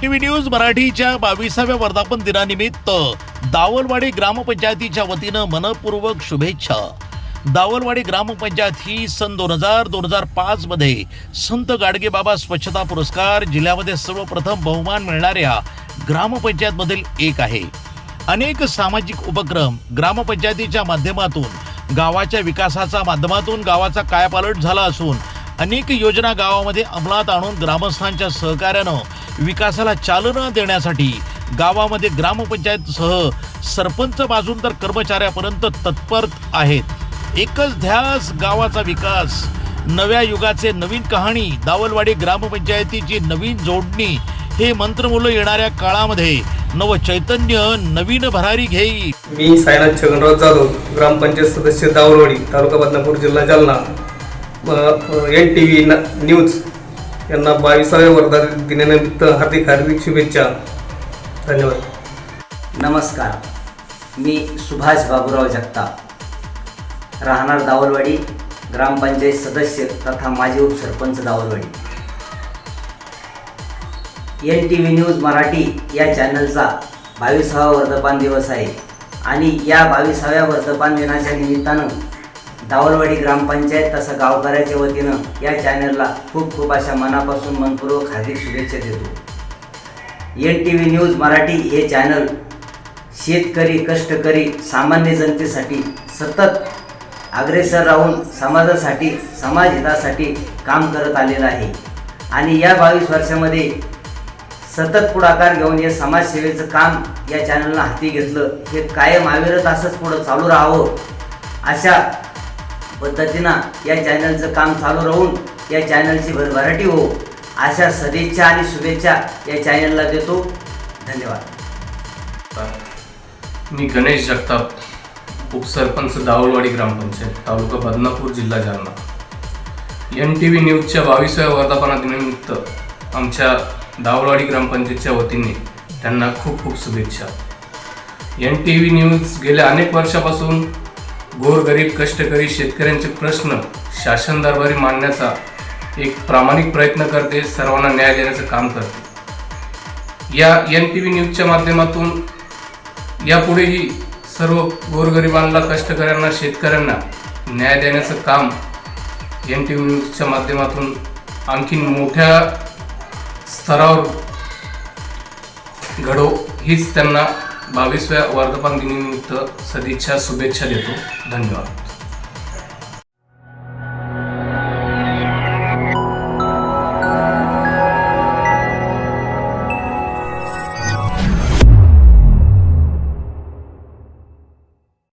TV news मराठीच्या बावीसाव्या वर्धापन दिनानिमित्त दावलवाडी ग्रामपंचायतीच्या वतीनं मनपूर्वक शुभेच्छा. दावलवाडी ग्रामपंचायत ही सन दोन हजार दोन हजार पाच मध्ये संत गाडगेबाबा स्वच्छता पुरस्कार जिल्ह्यामध्ये सर्वप्रथम बहुमान मिळणाऱ्या ग्रामपंचायतमधील एक आहे. अनेक सामाजिक उपक्रम ग्रामपंचायतीच्या माध्यमातून गावाच्या विकासाच्या माध्यमातून गावाचा कायापालट झाला असून अनेक योजना गावामध्ये अंमलात आणून ग्रामस्थांच्या सहकार्यानं विकासाला चालना देण्यासाठी गावामध्ये ग्रामपंचायतसह सरपंच बाजून तर कर्मचाऱ्यापर्यंत तत्पर आहेत. एकच ध्यास गावाचा विकास. नव्या युगाचे नवीन कहाणी दावलवाडी ग्रामपंचायतीची नवीन जोडणी हे मंत्रमुलं येणाऱ्या काळामध्ये नव चैतन्य नवीन भरारी घेई. मी सायनाथ छगनराव जाधव ग्रामपंचायत सदस्य दावलवाडी तालुका बदनापूर जिल्हा Jalna. N T V news. यांना बावीसाव्या वर्धा दिनानिमित्त हार्दिक हार्दिक शुभेच्छा. धन्यवाद. नमस्कार. मी सुभाष बाबूराव जगताप. राहणार दावलवाडी ग्रामपंचायत सदस्य तथा माजी उपसरपंच Dawalwadi. N T V news Marathi या चॅनलचा बावीसावा वर्धपान दिवस आहे आणि या बावीसाव्या वर्धपान दिनाच्या निमित्तानं दावलवाडी ग्रामपंचायत तसं गावकऱ्याच्या वतीनं या चॅनलला खूप खूप अशा मनापासून मनपूर्वक हार्दिक शुभेच्छा देतो. N T V news Marathi हे चॅनल शेतकरी कष्टकरी सामान्य जनतेसाठी सतत अग्रेसर राहून समाजासाठी समाजहितासाठी काम करत आलेलं आहे. आणि या बावीस वर्षामध्ये सतत पुढाकार घेऊन हे समाजसेवेचं काम या चॅनलनं हाती घेतलं. हे कायम अविरत असंच पुढं चालू राहावं अशा पद्धतीनं या चॅनलचं काम चालू राहून या चॅनलची भरभराटी हो. अशा सदिच्छा आणि शुभेच्छा या चॅनलला देतो. धन्यवाद. मी गणेश जगताप उपसरपंच दावलवाडी ग्रामपंचायत तालुका बदनापूर जिल्हा जालना. एन टी व्ही न्यूजच्या बावीसव्या वर्धापनादिनानिमित्त आमच्या दावलवाडी ग्रामपंचायतच्या वतीने त्यांना खूप खूप शुभेच्छा. एन टी व्ही न्यूज गेल्या अनेक वर्षापासून गोरगरीब कष्टकरी शेतकऱ्यांचे प्रश्न शासन दरबारी मांडण्याचा एक प्रामाणिक प्रयत्न करते सर्वांना न्याय देण्याचं काम करते. या एन टी व्ही न्यूजच्या माध्यमातून यापुढेही सर्व गोरगरिबांना कष्टकऱ्यांना शेतकऱ्यांना न्याय देण्याचं काम एन टी व्ही न्यूजच्या माध्यमातून आणखीन मोठ्या स्तरावर घडो हीच त्यांना बावीसव्या वर्धपान दिनानिमित्त सदिच्छा शुभेच्छा देतो. धन्यवाद.